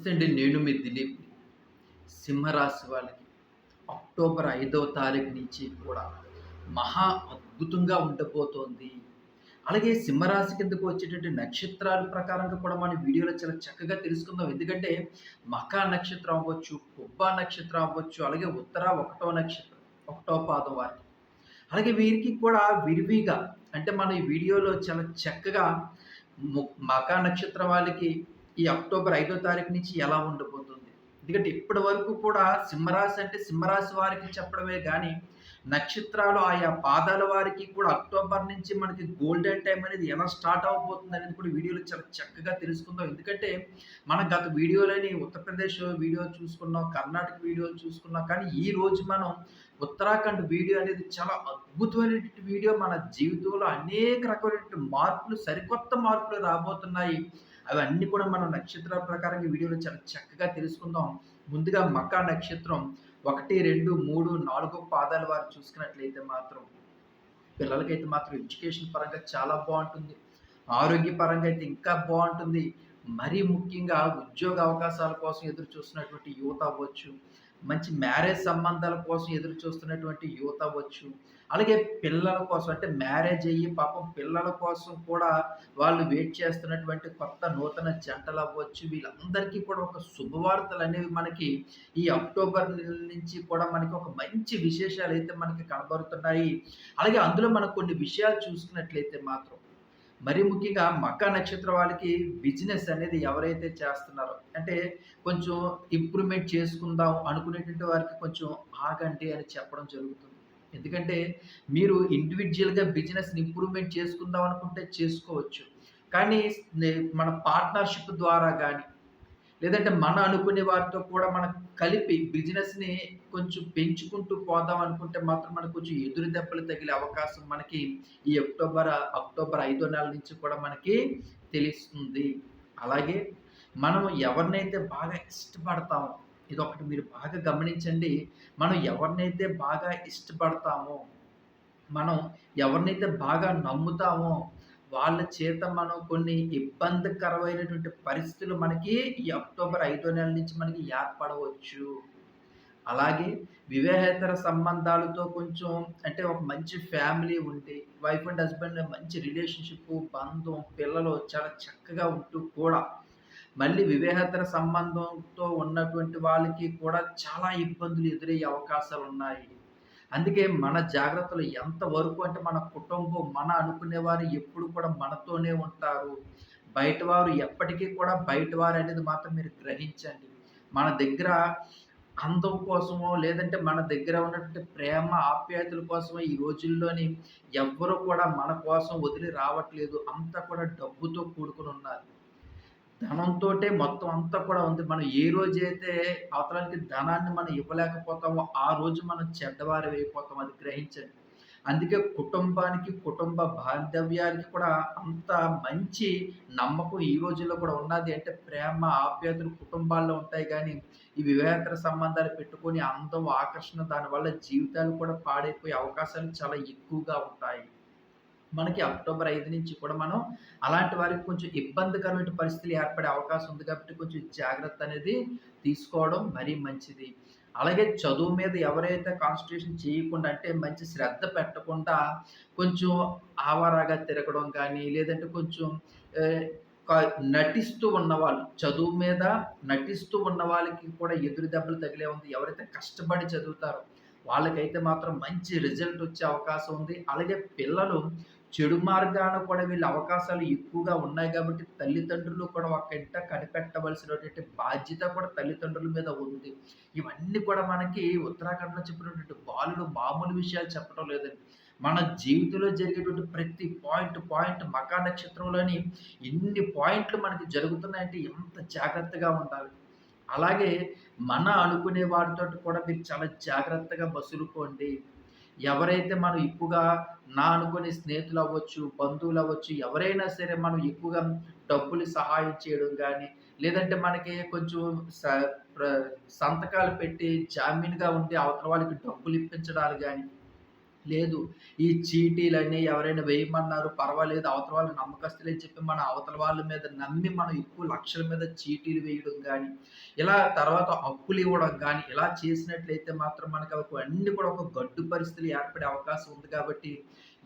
నమస్తే నేను మీ దిలీప్. సింహరాశి వాళ్ళకి అక్టోబర్ ఐదవ తారీఖు నుంచి కూడా మహా అద్భుతంగా ఉండబోతోంది. అలాగే సింహరాశి కిందకు వచ్చేటువంటి నక్షత్రాల ప్రకారంగా కూడా మన వీడియోలో చాలా చక్కగా తెలుసుకుందాం. ఎందుకంటే మకా నక్షత్రం అవ్వచ్చు కుబ్బా నక్షత్రం అవ్వచ్చు అలాగే ఉత్తర ఒకటో నక్షత్రం ఒకటో పాదం వారికి. అలాగే వీరికి కూడా విరివిగా అంటే మన ఈ వీడియోలో చాలా చక్కగా మకా నక్షత్రం వాళ్ళకి ఈ అక్టోబర్ ఐదో తారీఖు నుంచి ఎలా ఉండబోతుంది ఎందుకంటే ఇప్పటి వరకు కూడా సింహరాశి అంటే సింహరాశి వారికి చెప్పడమే కానీ నక్షత్రాలు ఆయా పాదాల వారికి కూడా అక్టోబర్ నుంచి మనకి గోల్డెన్ టైం అనేది ఎలా స్టార్ట్ అవబోతుంది అనేది కూడా వీడియోలో చాలా చక్కగా తెలుసుకుందాం. ఎందుకంటే మనం గత వీడియోలోని ఉత్తరప్రదేశ్ వీడియో చూసుకున్నాం కర్ణాటక వీడియో చూసుకున్నాం కానీ ఈ రోజు మనం ఉత్తరాఖండ్ వీడియో అనేది చాలా అద్భుతమైనటువంటి వీడియో మన జీవితంలో అనేక రకమైనటువంటి మార్పులు సరికొత్త మార్పులు రాబోతున్నాయి. అవన్నీ కూడా మనం నక్షత్రాల ప్రకారంగా ఈ వీడియోలో చాలా చక్కగా తెలుసుకుందాం. ముందుగా మకా నక్షత్రం ఒకటి రెండు మూడు నాలుగు పాదాల వారు చూసుకున్నట్లయితే మాత్రం పిల్లలకైతే మాత్రం ఎడ్యుకేషన్ పరంగా చాలా బాగుంటుంది. ఆరోగ్యపరంగా అయితే ఇంకా బాగుంటుంది. మరీ ముఖ్యంగా ఉద్యోగ అవకాశాల కోసం ఎదురు చూస్తున్నటువంటి యువత అవ్వచ్చు మంచి మ్యారేజ్ సంబంధాల కోసం ఎదురు చూస్తున్నటువంటి యువత అవ్వచ్చు. అలాగే పిల్లల కోసం అంటే మ్యారేజ్ అయ్యి పాపం పిల్లల కోసం కూడా వాళ్ళు వెయిట్ చేస్తున్నటువంటి కొత్త నూతన జంటలు అవ్వచ్చు. వీళ్ళందరికీ కూడా ఒక శుభవార్తలు అనేవి మనకి ఈ అక్టోబర్ నుంచి కూడా మనకి ఒక మంచి విశేషాలు అయితే మనకి కనబడుతున్నాయి. అలాగే అందులో మనం కొన్ని విషయాలు చూసుకున్నట్లయితే మాత్రం మరి ముఖ్యంగా మక్క నక్షత్రం వాళ్ళకి బిజినెస్ అనేది ఎవరైతే చేస్తున్నారో అంటే కొంచెం ఇంప్రూవ్మెంట్ చేసుకుందాం అనుకునేటువంటి వారికి కొంచెం ఆగండి అని చెప్పడం జరుగుతుంది. ఎందుకంటే మీరు ఇండివిజువల్గా బిజినెస్ని ఇంప్రూవ్మెంట్ చేసుకుందాం అనుకుంటే చేసుకోవచ్చు. కానీ మన పార్ట్నర్షిప్ ద్వారా కానీ లేదంటే మన అనుకునే వారితో కూడా మనం కలిపి బిజినెస్ని కొంచెం పెంచుకుంటూ పోదాం అనుకుంటే మాత్రం మనకు కొంచెం ఎదురు దెబ్బలు తగిలే అవకాశం మనకి ఈ అక్టోబర్ అక్టోబర్ ఐదో నెల నుంచి కూడా మనకి తెలుస్తుంది. అలాగే మనం ఎవరినైతే బాగా ఇష్టపడతామో ఇది ఒకటి మీరు బాగా గమనించండి మనం ఎవరినైతే బాగా ఇష్టపడతామో మనం ఎవరినైతే బాగా నమ్ముతామో వాళ్ళ చేత మనం కొన్ని ఇబ్బందికరమైనటువంటి పరిస్థితులు మనకి ఈ అక్టోబర్ ఐదో నెల నుంచి మనకి ఏర్పడవచ్చు. అలాగే వివాహేతర సంబంధాలతో కొంచెం అంటే ఒక మంచి ఫ్యామిలీ ఉంటే వైఫ్ అండ్ హస్బెండ్ మంచి రిలేషన్షిప్ బంధం పిల్లలు చాలా చక్కగా ఉంటూ కూడా మళ్ళీ వివాహేతర సంబంధంతో ఉన్నటువంటి వాళ్ళకి కూడా చాలా ఇబ్బందులు ఎదురయ్యే అవకాశాలు ఉన్నాయి అందుకే మన జాగ్రత్తలు ఎంతవరకు అంటే మన కుటుంబం మన అనుకునేవారు ఎప్పుడు కూడా మనతోనే ఉంటారు. బయట వారు ఎప్పటికీ కూడా బయట వారు అనేది మాత్రం మీరు గ్రహించండి. మన దగ్గర అందం కోసమో లేదంటే మన దగ్గర ఉన్నటువంటి ప్రేమ ఆప్యాయతల కోసమో ఈ రోజుల్లోని ఎవ్వరు కూడా మన కోసం వదిలి రావట్లేదు. అంతా కూడా డబ్బుతో కూడుకుని ఉన్నారు. ధనంతో మొత్తం అంతా కూడా ఉంది. మనం ఏ రోజైతే అవతలానికి ధనాన్ని మనం ఇవ్వలేకపోతామో ఆ రోజు మనం చెడ్డవారి అయిపోతాం అది గ్రహించండి. అందుకే కుటుంబానికి కుటుంబ బాంధవ్యానికి కూడా అంత మంచి నమ్మకం ఈ రోజుల్లో కూడా ఉన్నది అంటే ప్రేమ ఆప్యాయతలు కుటుంబాల్లో ఉంటాయి కానీ ఈ వివాహేతర సంబంధాలు పెట్టుకొని అందం ఆకర్షణ దానివల్ల జీవితాలు కూడా పాడైపోయే అవకాశాలు చాలా ఎక్కువగా ఉంటాయి. మనకి అక్టోబర్ ఐదు నుంచి కూడా మనం అలాంటి వారికి కొంచెం ఇబ్బందికరమైన పరిస్థితులు ఏర్పడే అవకాశం ఉంది కాబట్టి కొంచెం జాగ్రత్త అనేది తీసుకోవడం మరీ మంచిది. అలాగే చదువు మీద ఎవరైతే కాన్సన్ట్రేషన్ చేయకుండా అంటే మంచి శ్రద్ధ పెట్టకుండా కొంచెం ఆవారాగా తిరగడం కానీ లేదంటే కొంచెం నటిస్తూ ఉన్నవాళ్ళు చదువు మీద నటిస్తూ ఉన్న వాళ్ళకి కూడా ఎదురు దెబ్బలు తగిలే ఉంది. ఎవరైతే కష్టపడి చదువుతారో వాళ్ళకైతే మాత్రం మంచి రిజల్ట్ వచ్చే అవకాశం ఉంది. అలాగే పిల్లలు చెడు మార్గాన కూడా వీళ్ళ అవకాశాలు ఎక్కువగా ఉన్నాయి కాబట్టి తల్లిదండ్రులు కూడా ఒక ఇంట కనిపెట్టవలసినటువంటి బాధ్యత కూడా తల్లిదండ్రుల మీద ఉంది. ఇవన్నీ కూడా మనకి ఉత్తరాఖండ్లో చెప్పినటువంటి బాలుడు మామూలు విషయాలు చెప్పడం లేదండి. మన జీవితంలో జరిగేటువంటి ప్రతి పాయింట్ పాయింట్ మకా నక్షత్రంలోని ఎన్ని పాయింట్లు మనకి జరుగుతున్నాయంటే ఎంత జాగ్రత్తగా ఉండాలి. అలాగే మన అనుకునే వారితో కూడా మీరు చాలా జాగ్రత్తగా బస్సులుకోండి ఎవరైతే మనం ఎక్కువగా నా అనుకునే స్నేహితులు అవ్వచ్చు బంధువులు అవ్వచ్చు ఎవరైనా సరే మనం ఎక్కువగా డబ్బులు సహాయం చేయడం కానీ లేదంటే మనకి కొంచెం స ప్ర సంతకాలు పెట్టి జామీన్‌గా ఉండి అవతల వాళ్ళకి డబ్బులు ఇప్పించడాలు కానీ లేదు. ఈ చీటీలన్నీ ఎవరైనా వేయమన్నారు పర్వాలేదు అవతల వాళ్ళు నమ్మకస్తులే చెప్పి మన అవతల వాళ్ళ మీద నమ్మి మనం ఎక్కువ లక్షల మీద చీటీలు వేయడం కానీ ఇలా తర్వాత అప్పులు ఇవ్వడం కానీ ఇలా చేసినట్లయితే మాత్రం మనకి అన్ని కూడా ఒక గడ్డు పరిస్థితులు ఏర్పడే అవకాశం ఉంది కాబట్టి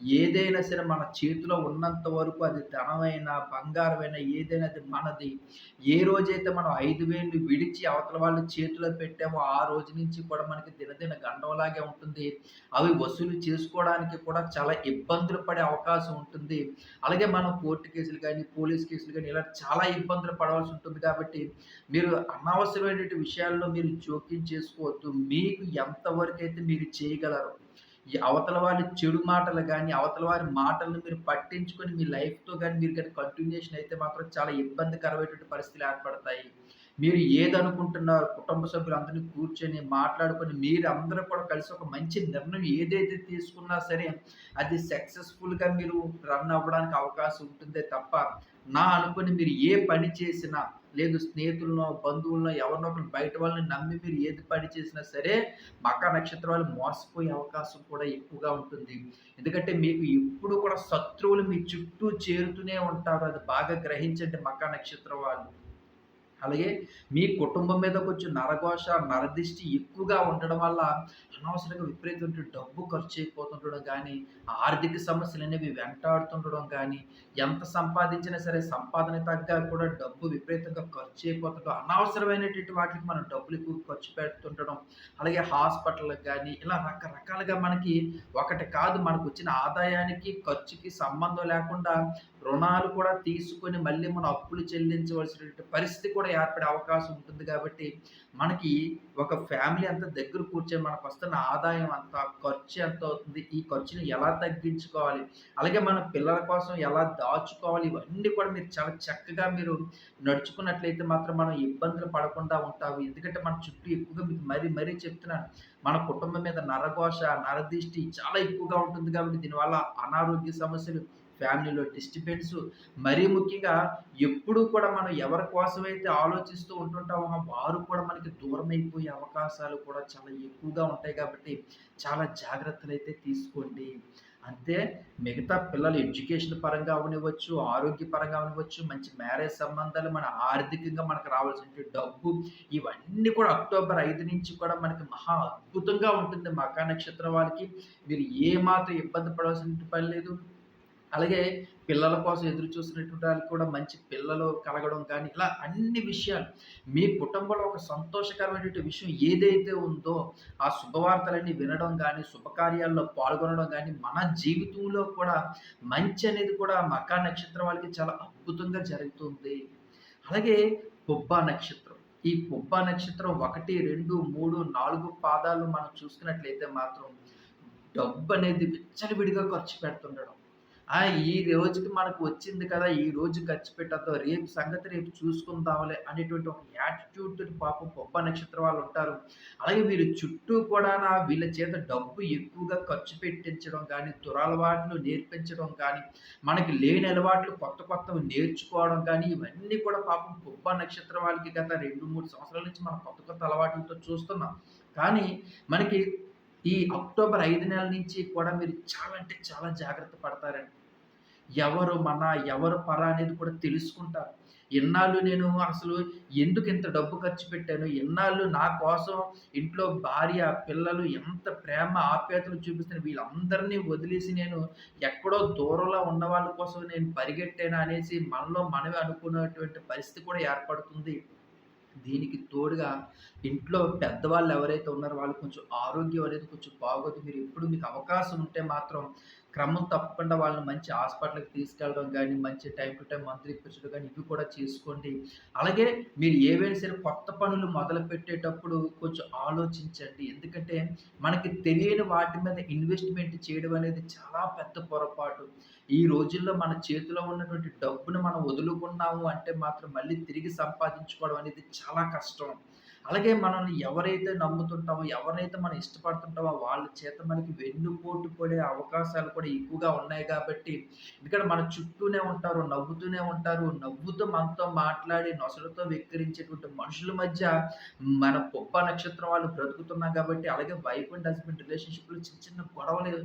ఏదైనా సరే మన చేతిలో ఉన్నంత వరకు అది ధనమైన బంగారమైన ఏదైనా అది మనది. ఏ రోజైతే మనం ఐదు వేలు విడిచి అవతల వాళ్ళ చేతిలో పెట్టామో ఆ రోజు నుంచి కూడా మనకి దినదిన గండంలాగే ఉంటుంది. అవి వసూలు చేసుకోవడానికి కూడా చాలా ఇబ్బందులు పడే అవకాశం ఉంటుంది. అలాగే మనం కోర్టు కేసులు కానీ పోలీస్ కేసులు కానీ ఇలా చాలా ఇబ్బందులు పడవలసి ఉంటుంది కాబట్టి మీరు అనవసరమైన విషయాల్లో మీరు జోక్యం చేసుకోవద్దు. మీకు ఎంతవరకు అయితే మీరు చేయగలరు ఈ అవతల వారి చెడు మాటలు కానీ అవతల వారి మాటలను మీరు పట్టించుకొని మీ లైఫ్‌తో కానీ మీరు కానీ కంటిన్యూషన్ అయితే మాత్రం చాలా ఇబ్బందికరమైనటువంటి పరిస్థితులు ఏర్పడతాయి. మీరు ఏదనుకుంటున్నారు కుటుంబ సభ్యులందరినీ కూర్చొని మాట్లాడుకొని మీరందరూ కూడా కలిసి ఒక మంచి నిర్ణయం ఏదైతే తీసుకున్నా సరే అది సక్సెస్‌ఫుల్‌గా మీరు రన్ అవ్వడానికి అవకాశం ఉంటుందే తప్ప, నా అనుకుని మీరు ఏ పని చేసినా లేదు స్నేహితులనో, బంధువులనో ఎవరినో ఒకరిని బయట వాళ్ళని నమ్మి మీరు ఏది పని చేసినా సరే, మకర నక్షత్రం వాళ్ళు మోసపోయే అవకాశం కూడా ఎక్కువగా ఉంటుంది. ఎందుకంటే మీకు ఎప్పుడు కూడా శత్రువులు మీ చుట్టూ చేరుతూనే ఉంటారు. అది బాగా గ్రహించండి మకర నక్షత్రం వాళ్ళు. అలాగే మీ కుటుంబం మీద కొంచెం నరఘోష, నరదిష్టి ఎక్కువగా ఉండడం వల్ల అనవసరంగా విపరీతమైన డబ్బు ఖర్చు అయిపోతుండడం కానీ ఆర్థిక సమస్యలు అనేవి వెంటాడుతుండడం కానీ ఎంత సంపాదించినా సరే సంపాదన తగ్గ కూడా డబ్బు విపరీతంగా ఖర్చు అయిపోతుండడం, అనవసరమైనటువంటి వాటికి మనం డబ్బులు ఎక్కువ ఖర్చు పెడుతుండడం, అలాగే హాస్పిటల్‌కి కానీ ఇలా రకరకాలుగా మనకి ఒకటి కాదు మనకు వచ్చిన ఆదాయానికి, ఖర్చుకి సంబంధం లేకుండా రుణాలు కూడా తీసుకొని మళ్ళీ మనం అప్పులు చెల్లించవలసినటువంటి పరిస్థితి కూడా ఏర్పడే అవకాశం ఉంటుంది కాబట్టి మనకి ఒక ఫ్యామిలీ అంతా దగ్గర కూర్చొని మనకు వస్తున్న ఆదాయం అంత ఖర్చు ఎంత అవుతుంది ఈ ఖర్చును ఎలా తగ్గించుకోవాలి అలాగే మన పిల్లల కోసం ఎలా దాచుకోవాలి ఇవన్నీ కూడా మీరు చాలా చక్కగా మీరు నడుచుకున్నట్లయితే మాత్రం మనం ఇబ్బందులు పడకుండా ఉంటాము. ఎందుకంటే మన చుట్టూ ఎక్కువగా మీకు మరీ మరీ చెప్తున్నాను మన కుటుంబం మీద నరఘోష నరదిష్టి చాలా ఎక్కువగా ఉంటుంది కాబట్టి దీనివల్ల అనారోగ్య సమస్యలు ఫ్యామిలీలో డిస్టర్బెన్స్ మరీ ముఖ్యంగా ఎప్పుడూ కూడా మనం ఎవరి కోసమైతే ఆలోచిస్తూ ఉంటుంటామో వారు కూడా మనకి దూరం అయిపోయే అవకాశాలు కూడా చాలా ఎక్కువగా ఉంటాయి కాబట్టి చాలా జాగ్రత్తలు అయితే తీసుకోండి. అంతే మిగతా పిల్లలు ఎడ్యుకేషన్ పరంగా అవనివ్వచ్చు ఆరోగ్య పరంగా అవనివ్వచ్చు మంచి మ్యారేజ్ సంబంధాలు మన ఆర్థికంగా మనకు రావాల్సిన డబ్బు ఇవన్నీ కూడా అక్టోబర్ ఐదు నుంచి కూడా మనకి మహా అద్భుతంగా ఉంటుంది. మకా నక్షత్రం వాళ్ళకి మీరు ఏమాత్రం ఇబ్బంది పడవలసిన పని లేదు. అలాగే పిల్లల కోసం ఎదురు చూసినటువంటి వాళ్ళకి కూడా మంచి పిల్లలు కలగడం కానీ ఇలా అన్ని విషయాలు. మీ కుటుంబంలో ఒక సంతోషకరమైనటువంటి విషయం ఏదైతే ఉందో ఆ శుభవార్తలన్నీ వినడం కానీ శుభకార్యాల్లో పాల్గొనడం కానీ మన జీవితంలో కూడా మంచి అనేది కూడా మకా నక్షత్రం వాళ్ళకి చాలా అద్భుతంగా జరుగుతుంది. అలాగే పుబ్బా నక్షత్రం. ఈ పుబ్బా నక్షత్రం ఒకటి రెండు మూడు నాలుగు పాదాలు మనం చూసుకున్నట్లయితే మాత్రం డబ్బు అనేది విచ్చలవిడిగా ఖర్చు పెడుతుండడం. ఆ! ఈ రోజుకి మనకు వచ్చింది కదా! ఈ రోజు ఖర్చు పెట్టొద్దు. రేపు సంగతి రేపు చూసుకుందాంలే అనేటువంటి ఒక యాటిట్యూడ్‌తోటి పాపం గొప్ప నక్షత్రం వాళ్ళుంటారు. అలాగే వీళ్ళ చుట్టూ కూడానా వీళ్ళ చేత డబ్బు ఎక్కువగా ఖర్చు పెట్టించడం కానీ దురలవాట్లు నేర్పించడం కానీ, మనకి లేని అలవాట్లు కొత్త కొత్తవి నేర్చుకోవడం కానీ, ఇవన్నీ కూడా పాపం గొప్ప నక్షత్రం వాళ్ళకి గత 2, 3 సంవత్సరాల నుంచి మనం కొత్త కొత్త అలవాట్లతో చూస్తున్నాం. కానీ మనకి ఈ అక్టోబర్ ఐదు నెలల నుంచి కూడా మీరు చాలా అంటే చాలా జాగ్రత్త పడతారండి. ఎవరు మన, ఎవరు పర అనేది కూడా తెలుసుకుంటారు. ఎన్నాళ్ళు నేను అసలు ఎందుకు ఇంత డబ్బు ఖర్చు పెట్టాను? ఎన్నాళ్ళు నా కోసం ఇంట్లో భార్య, పిల్లలు ఎంత ప్రేమ, ఆప్యాయతలు చూపిస్తున్న వీళ్ళందరినీ వదిలేసి నేను ఎక్కడో దూరంలో ఉన్న వాళ్ళ కోసం నేను పరిగెట్టాను అనేసి మనలో మనమే అనుకునేటువంటి పరిస్థితి కూడా ఏర్పడుతుంది. దీనికి తోడుగా ఇంట్లో పెద్దవాళ్ళు ఎవరైతే ఉన్నారో వాళ్ళు కొంచెం ఆరోగ్యం అనేది కొంచెం బాగోదు. మీరు ఎప్పుడు మీకు అవకాశం ఉంటే మాత్రం క్రమం తప్పకుండా వాళ్ళని మంచి హాస్పిటల్‌కి తీసుకెళ్ళడం కానీ మంచి టైం టు టైం మంత్రి ఇప్పించడం కానీ ఇవి కూడా చేసుకోండి. అలాగే మీరు ఏవైనా సరే కొత్త పనులు మొదలుపెట్టేటప్పుడు కొంచెం ఆలోచించండి. ఎందుకంటే మనకి తెలియని వాటి మీద ఇన్వెస్ట్‌మెంట్ చేయడం అనేది చాలా పెద్ద పొరపాటు. ఈ రోజుల్లో మన చేతిలో ఉన్నటువంటి డబ్బును మనం వదులుకున్నాము అంటే మాత్రం మళ్ళీ తిరిగి సంపాదించుకోవడం అనేది చాలా కష్టం. అలాగే మనల్ని ఎవరైతే నమ్ముతుంటామో, ఎవరినైతే మనం ఇష్టపడుతుంటామో వాళ్ళ చేత మనకి వెన్నుపోటు పడే అవకాశాలు కూడా ఎక్కువగా ఉన్నాయి కాబట్టి, ఎందుకంటే మన చుట్టూనే ఉంటారు, నవ్వుతూనే ఉంటారు. నవ్వుతూ మనతో మాట్లాడి నొసలతో వెక్కిరించేటువంటి మనుషుల మధ్య మన పొప్ప నక్షత్రం వాళ్ళు బ్రతుకుతున్నాం కాబట్టి, అలాగే వైఫ్ అండ్ హస్బెండ్ రిలేషన్‌షిప్‌లో చిన్న చిన్న గొడవలు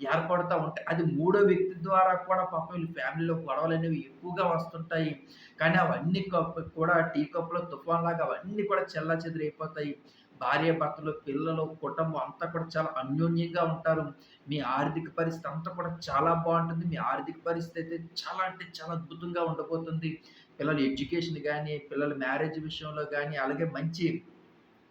ఏర్పడతా ఉంటాయి. అది మూడో వ్యక్తి ద్వారా కూడా పాపం వీళ్ళు ఫ్యామిలీలో గొడవలనేవి ఎక్కువగా వస్తుంటాయి. కానీ అవన్నీ కప్పు కూడా టీ కప్పులో తుఫాన్ లాగా అవన్నీ కూడా చెల్లాచెదురైపోతాయి. భార్యాభర్తలు, పిల్లలు, కుటుంబం అంతా కూడా చాలా అన్యోన్యంగా ఉంటారు. మీ ఆర్థిక పరిస్థితి అంతా కూడా చాలా బాగుంటుంది మీ ఆర్థిక పరిస్థితి అయితే చాలా అంటే చాలా అద్భుతంగా ఉండబోతుంది. పిల్లల ఎడ్యుకేషన్ కానీ పిల్లల మ్యారేజ్ విషయంలో కానీ అలాగే మంచి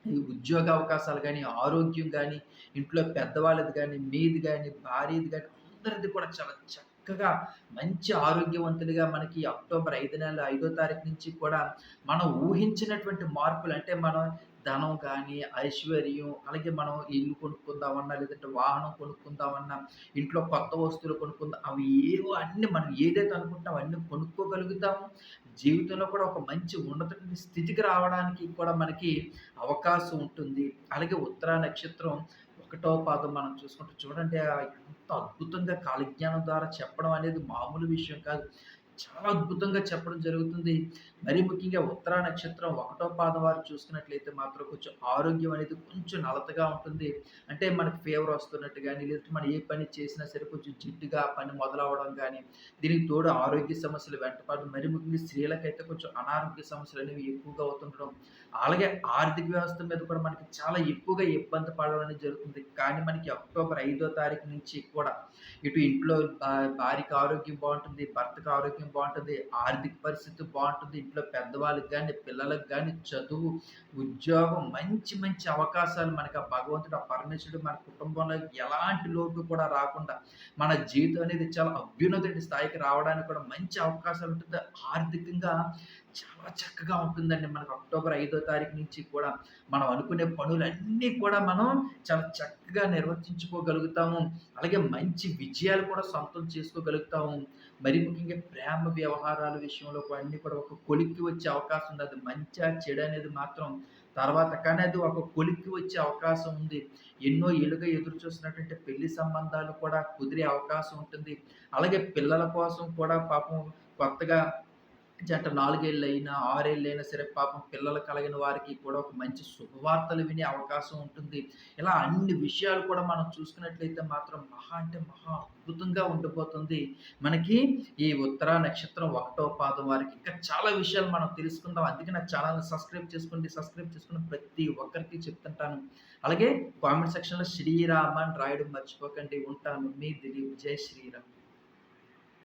ఈ ఉద్యోగ అవకాశాలు కానీ ఆరోగ్యం కానీ ఇంట్లో పెద్దవాళ్ళది కానీ మీది కానీ భార్యది కానీ అందరిది కూడా చాలా చక్కగా మంచి ఆరోగ్యవంతులుగా మనకి అక్టోబర్ ఐదు నెల ఐదో తారీఖు నుంచి కూడా మనం ఊహించినటువంటి మార్పులు అంటే మనం ధనం కానీ ఐశ్వర్యం అలాగే మనం ఇల్లు కొనుక్కుందామన్నా, లేదంటే వాహనం కొనుక్కుందామన్నా, ఇంట్లో కొత్త వస్తువులు కొనుక్కుందాం అవి ఏవో అన్నీ మనం ఏదైతే అనుకుంటాం అన్నీ కొనుక్కోగలుగుతాము. జీవితంలో కూడా ఒక మంచి ఉన్నతమైన స్థితికి రావడానికి కూడా మనకి అవకాశం ఉంటుంది. అలాగే ఉత్తర నక్షత్రం ఒకటో పాదం మనం చూసుకుంటే చూడండి ఎంత అద్భుతంగా కాలజ్ఞానం ద్వారా చెప్పడం అనేది మామూలు విషయం కాదు. చాలా అద్భుతంగా చెప్పడం జరుగుతుంది. మరీ ముఖ్యంగా ఉత్తరా నక్షత్రం ఒకటో పాదం వారు చూసుకున్నట్లయితే మాత్రం కొంచెం ఆరోగ్యం అనేది కొంచెం నలతగా ఉంటుంది. అంటే మనకు ఫీవర్ వస్తున్నట్టు కానీ లేదంటే మనం ఏ పని చేసినా సరే కొంచెం జిడ్డుగా పని మొదలవ్వడం కానీ దీనికి తోడు ఆరోగ్య సమస్యలు వెంటపడడం, మరి ముఖ్యంగా స్త్రీలకైతే కొంచెం అనారోగ్య సమస్యలు అనేవి ఎక్కువగా అవుతుండడం. అలాగే ఆర్థిక వ్యవస్థ మీద కూడా మనకి చాలా ఎక్కువగా ఇబ్బంది పడడం అనేది జరుగుతుంది. కానీ మనకి అక్టోబర్ ఐదో తారీఖు నుంచి కూడా ఇటు ఇంట్లో భార్యకి ఆరోగ్యం బాగుంటుంది భర్తకి ఆరోగ్యం బాగుంటుంది ఆర్థిక పరిస్థితి బాగుంటుంది ఇంట్లో పెద్దవాళ్ళకి కానీ పిల్లలకు కానీ చదువు, ఉద్యోగం మంచి మంచి అవకాశాలు మనకి ఆ భగవంతుడు, ఆ పరమేశ్వరుడు మన కుటుంబంలో ఎలాంటి లోటు కూడా రాకుండా, మన జీవితం అనేది చాలా అభ్యున్నత స్థాయికి రావడానికి కూడా మంచి అవకాశాలు ఉంటుంది. ఆర్థికంగా చాలా చక్కగా ఉంటుందండి. మనకు అక్టోబర్ ఐదో తారీఖు నుంచి కూడా మనం అనుకునే పనులన్నీ కూడా మనం చాలా చక్కగా నిర్వర్తించుకోగలుగుతాము. అలాగే మంచి విజయాలు కూడా సొంతం చేసుకోగలుగుతాము. మరి ముఖ్యంగా ప్రేమ వ్యవహారాల విషయంలో అన్నీ కూడా ఒక కొలిక్కి వచ్చే అవకాశం ఉంది. అది మంచా, చెడు అనేది మాత్రం తర్వాత కానీ అది ఒక కొలిక్కి వచ్చే అవకాశం ఉంది. ఎన్నో ఏళ్ళుగా ఎదురు చూసినటువంటి పెళ్ళి సంబంధాలు కూడా కుదిరే అవకాశం ఉంటుంది. అలాగే పిల్లల కోసం కూడా పాపం కొత్తగా జంట నాలుగేళ్ళు అయినా ఆరేళ్ళు అయినా సరే పాపం పిల్లలు కలిగిన వారికి కూడా ఒక మంచి శుభవార్తలు వినే అవకాశం ఉంటుంది. ఇలా అన్ని విషయాలు కూడా మనం చూసుకున్నట్లయితే మాత్రం మహా అంటే మహా అద్భుతంగా ఉండిపోతుంది. మనకి ఈ ఉత్తరా నక్షత్రం ఒకటో పాదం వారికి. ఇంకా చాలా విషయాలు మనం తెలుసుకుందాం. అందుకే నా ఛానెల్‌ని సబ్స్క్రైబ్ చేసుకోండి. సబ్స్క్రైబ్ చేసుకున్న ప్రతి ఒక్కరికి చెప్తుంటాను. అలాగే కామెంట్ సెక్షన్‌లో శ్రీరామ అని రాయడం మర్చిపోకండి. ఉంటాను. మీ దిలీప్. జై శ్రీరామ్.